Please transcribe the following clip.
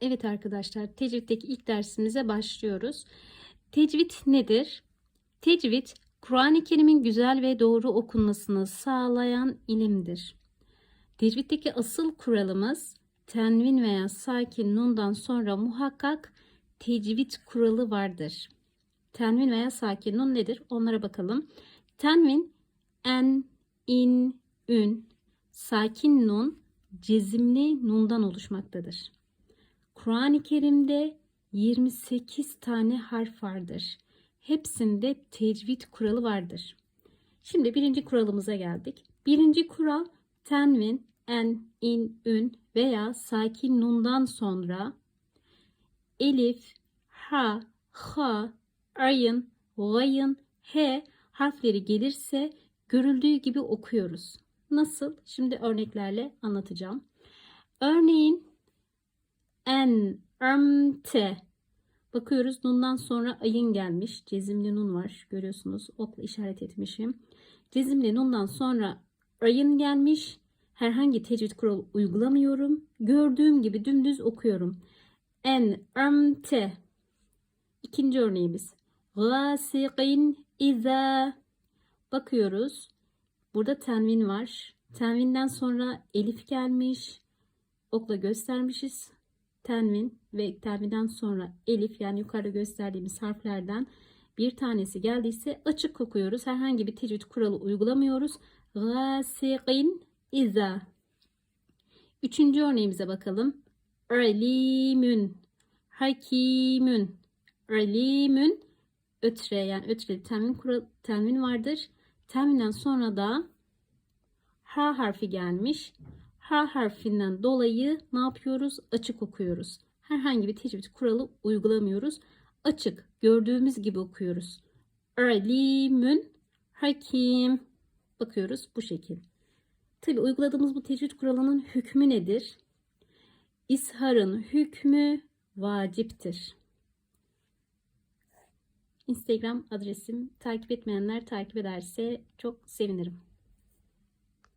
Evet arkadaşlar, tecviddeki ilk dersimize başlıyoruz. Tecvid nedir? Tecvid, Kur'an-ı Kerim'in güzel ve doğru okunmasını sağlayan ilimdir. Tecviddeki asıl kuralımız tenvin veya sakin nundan sonra muhakkak tecvid kuralı vardır. Tenvin veya sakin nun nedir? Onlara bakalım. Tenvin en, in, ün, sakin nun, cezimli nundan oluşmaktadır. Kur'an-ı Kerim'de 28 tane harf vardır. Hepsinde tecvid kuralı vardır. Şimdi birinci kuralımıza geldik. Birinci kural tenvin, en, in, ün veya sakin nundan sonra elif, ha, ha, ayın, gayın, he harfleri gelirse görüldüğü gibi okuyoruz. Nasıl? Şimdi örneklerle anlatacağım. Örneğin en, emte. Bakıyoruz nundan sonra ayın gelmiş. Cezimli nun var. Görüyorsunuz. Okla işaret etmişim. Cezimli nundan sonra ayın gelmiş. Herhangi tecvid kuralı uygulamıyorum. Gördüğüm gibi dümdüz okuyorum. En, emte. İkinci örneğimiz. Gasiqin iza. Bakıyoruz. Burada tenvin var. Tenvinden sonra elif gelmiş. Okla göstermişiz. Tenvin ve tenvinden sonra elif yani yukarıda gösterdiğimiz harflerden bir tanesi geldiyse açık okuyoruz. Herhangi bir tecvid kuralı uygulamıyoruz. Gasiqin iza. Üçüncü örneğimize bakalım. Alimün. Hakimün. Alimün. Ötre yani ötreli tenvin, kural, tenvin vardır. Tenvinden sonra da H harfi gelmiş. H harfinden dolayı ne yapıyoruz? Açık okuyoruz. Herhangi bir tecvid kuralı uygulamıyoruz. Açık gördüğümüz gibi okuyoruz. Alimün hakim. Bakıyoruz bu şekil. Tabi uyguladığımız bu tecvid kuralının hükmü nedir? İsharın hükmü vaciptir. Instagram adresim takip etmeyenler takip ederse çok sevinirim.